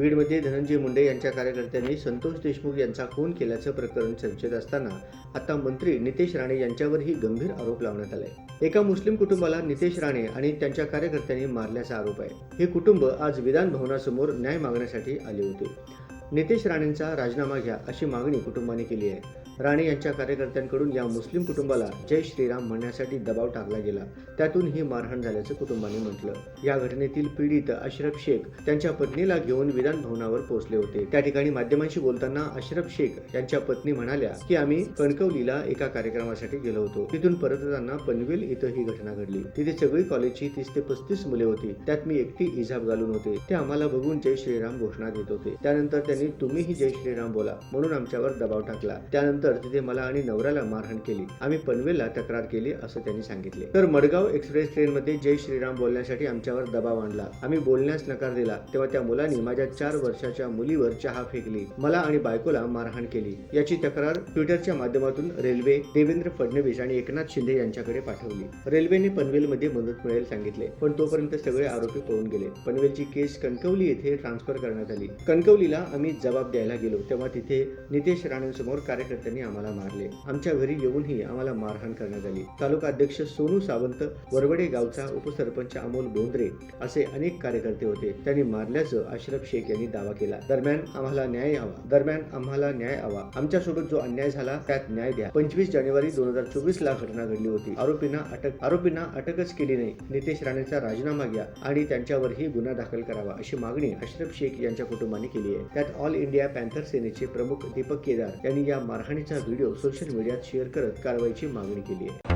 बीडमध्ये धनंजय मुंडे यांच्या कार्यकर्त्यांनी संतोष देशमुख यांचा खून केल्याचं प्रकरण चर्चेत असताना आता मंत्री नितेश राणे यांच्यावरही गंभीर आरोप लावण्यात आलाय एका मुस्लिम कुटुंबाला नितेश राणे आणि त्यांच्या कार्यकर्त्यांनी मारल्याचा आरोप आहे. हे कुटुंब आज विधान भवनासमोर न्याय मागण्यासाठी आले होते. नितेश राणेंचा राजीनामा घ्या अशी मागणी कुटुंबाने केली आहे. राणे यांच्या कार्यकर्त्यांकडून या मुस्लिम कुटुंबाला जय श्रीराम म्हणण्यासाठी दबाव टाकला गेला. त्यातून ही मारहाण झाल्याचं कुटुंबाने म्हटलं. या घटनेतील पीडित अशरफ शेख त्यांच्या पत्नीला घेऊन विधान भवनावर पोहोचले होते. त्या ठिकाणी माध्यमांशी बोलताना अशरफ शेख यांच्या पत्नी म्हणाल्या की आम्ही कणकवलीला एका कार्यक्रमासाठी गेलो होतो. तिथून परतताना पनवेल इथं ही घटना घडली. तिथे सगळी कॉलेजची तीस ते पस्तीस मुले होती. त्यात मी एकटी इजाब घालून होते. ते आम्हाला बघून जय श्रीराम घोषणा देत होते. त्यानंतर त्यांनी तुम्हीही जय श्रीराम बोला म्हणून आमच्यावर दबाव टाकला. त्यानंतर तिथे मला आणि नवऱ्याला मारहाण केली. आम्ही पनवेलला तक्रार केली असं त्यांनी सांगितले. तर मडगाव एक्सप्रेस ट्रेनमध्ये जय श्रीराम बोलण्यासाठी आमच्यावर दबाव आणला. आम्ही बोलण्यास नकार दिला. तेव्हा त्या मुलांनी माझ्या चार वर्षाच्या मुलीवर चहा फेकली. मला आणि बायकोला मारहाण केली. याची तक्रार ट्विटरच्या माध्यमातून रेल्वे देवेंद्र फडणवीस आणि एकनाथ शिंदे यांच्याकडे पाठवली. रेल्वेने पनवेलमध्ये मदत मिळेल सांगितले. पण तोपर्यंत सगळे आरोपी पळून गेले. पनवेलची केस कणकवली येथे ट्रान्सफर करण्यात आली. कणकवलीला आम्ही आम्ही जबाब द्यायला गेलो तेव्हा तिथे नितेश राणेंसमोर कार्यकर्त्यांनी आम्हाला मारले. आमच्या घरी येऊनही आम्हाला मारहाण करण्यात आली. तालुका अध्यक्ष सोनू सावंत वरवडे गावचा उपसरपंच अमोल बोंद्रे असे अनेक कार्यकर्ते होते. त्यांनी मारल्याचं अशरफ शेख यांनी दावा केला. दरम्यान आम्हाला न्याय हवा. दरम्यान आम्हाला न्याय हवा. आमच्यासोबत जो अन्याय झाला त्यात न्याय द्या. पंचवीस जानेवारी दोन हजार चोवीस ला घटना घडली होती. आरोपींना अटक आरोपींना अटकच केली नाही. नितेश राणेंचा राजीनामा घ्या आणि त्यांच्यावरही गुन्हा दाखल करावा अशी मागणी अशरफ शेख यांच्या कुटुंबाने केली आहे. त्यात ऑल इंडिया पॅन्थर सेनेचे प्रमुख दीपक केदार यांनी या मारहाणीचा व्हिडिओ सोशल मीडियात शेअर करत कारवाईची मागणी केली आहे.